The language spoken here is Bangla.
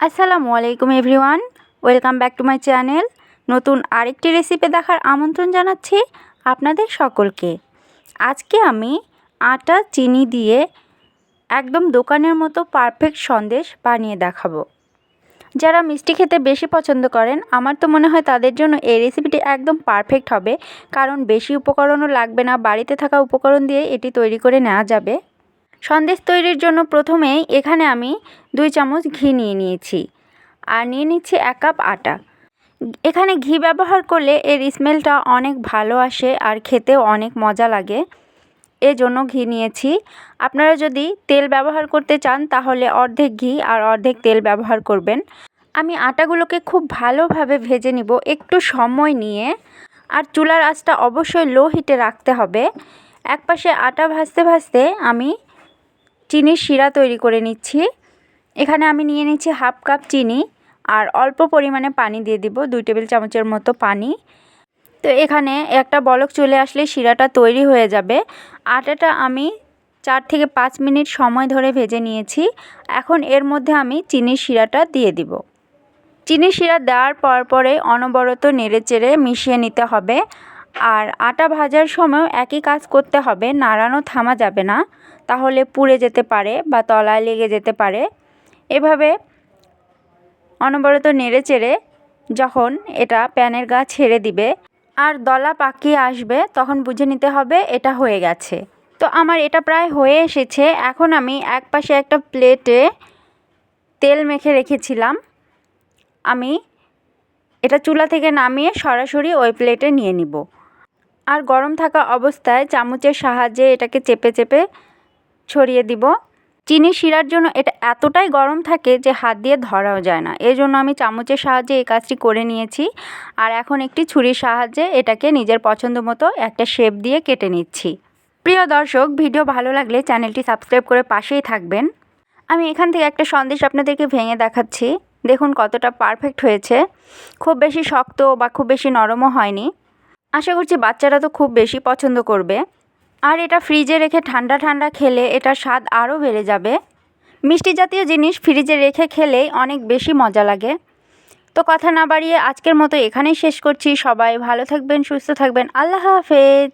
আসসালামু আলাইকুম everyone, welcome back to my channel. নতুন আরেকটি রেসিপি দেখার আমন্ত্রণ জানাচ্ছি আপনাদের সকলকে। আজকে আমি আটা, চিনি দিয়ে একদম দোকানের মতো পারফেক্ট সন্দেশ বানিয়ে দেখাবো। যারা মিষ্টি খেতে বেশি পছন্দ করেন, আমার তো মনে হয় তাদের জন্য এই রেসিপিটি একদম পারফেক্ট হবে, কারণ বেশি উপকরণও লাগবে না, বাড়িতে থাকা উপকরণ দিয়ে এটি তৈরি করে নেওয়া যাবে। সন্দেশ তৈরির জন্য প্রথমেই এখানে আমি দুই চামচ ঘি নিয়ে নিয়েছি। আর নিয়ে নিচ্ছি এক কাপ আটা। এখানে ঘি ব্যবহার করলে এর স্মেলটা অনেক ভালো আসে আর খেতেও অনেক মজা লাগে। এজন্য ঘি নিয়েছি। আপনারা যদি তেল ব্যবহার করতে চান তাহলে অর্ধেক ঘি আর অর্ধেক তেল ব্যবহার করবেন। আমি আটাগুলোকে খুব ভালোভাবে ভেজে নিব একটু সময় নিয়ে। আর চুলার আঁচটা অবশ্যই লো হিটে রাখতে হবে। এক পাশে আটা ভাজতে ভাজতে আমি চিনির শিরা তৈরি করে নিচ্ছি। এখানে আমি নিয়ে নিচ্ছি হাফ কাপ চিনি আর অল্প পরিমাণে পানি দিয়ে দিব, দুই টেবিল চামচের মতো পানি। তো এখানে একটা বলক চলে আসলে শিরাটা তৈরি হয়ে যাবে। আটাটা আমি চার থেকে পাঁচ মিনিট সময় ধরে ভেজে নিয়েছি। এখন এর মধ্যে আমি চিনির শিরাটা দিয়ে দিব। চিনির শিরা দেওয়ার পর পরে অনবরত নেড়ে চেড়ে মিশিয়ে নিতে হবে। আর আটা ভাজার সময়ও একই কাজ করতে হবে, নাড়ানো থামা যাবে না। তাহলে পুড়ে যেতে পারে বা তলায় লেগে যেতে পারে। এভাবে অনবরত নেড়ে চেড়ে যখন এটা প্যানের গা ছেড়ে দিবে আর দলা পাকিয়ে আসবে, তখন বুঝে নিতে হবে এটা হয়ে গেছে। তো আমার এটা প্রায় হয়ে এসেছে। এখন আমি এক পাশে একটা প্লেটে তেল মেখে রেখেছিলাম। আমি এটা চুলা থেকে নামিয়ে সরাসরি ওই প্লেটে নিয়ে নিব। আর গরম থাকা অবস্থায় চামচের সাহায্যে এটাকে চেপে চেপে ছড়িয়ে দিব। চিনি শিরার জন্য এটা এতটাই গরম থাকে যে হাত দিয়ে ধরাও যায় না। এই জন্য আমি চামচের সাহায্যে এই কাজটি করে নিয়েছি। আর এখন একটি ছুরির সাহায্যে এটাকে নিজের পছন্দ মতো একটা শেপ দিয়ে কেটে নিচ্ছি। প্রিয় দর্শক, ভিডিও ভালো লাগলে চ্যানেলটি সাবস্ক্রাইব করে পাশেই থাকবেন। আমি এখান থেকে একটা সন্দেশ আপনাদেরকে ভেঙে দেখাচ্ছি। দেখুন কতটা পারফেক্ট হয়েছে। খুব বেশি শক্ত বা খুব বেশি নরমও হয়নি। আশা করছি বাচ্চারা তো খুব বেশি পছন্দ করবে। আর এটা ফ্রিজে রেখে ঠান্ডা ঠান্ডা খেলে এটা স্বাদ আরও বেড়ে যাবে। মিষ্টি জাতীয় জিনিস ফ্রিজে রেখে খেলেই অনেক বেশি মজা লাগে। তো কথা না বাড়িয়ে আজকের মতো এখানেই শেষ করছি। সবাই ভালো থাকবেন, সুস্থ থাকবেন। আল্লাহ হাফেজ।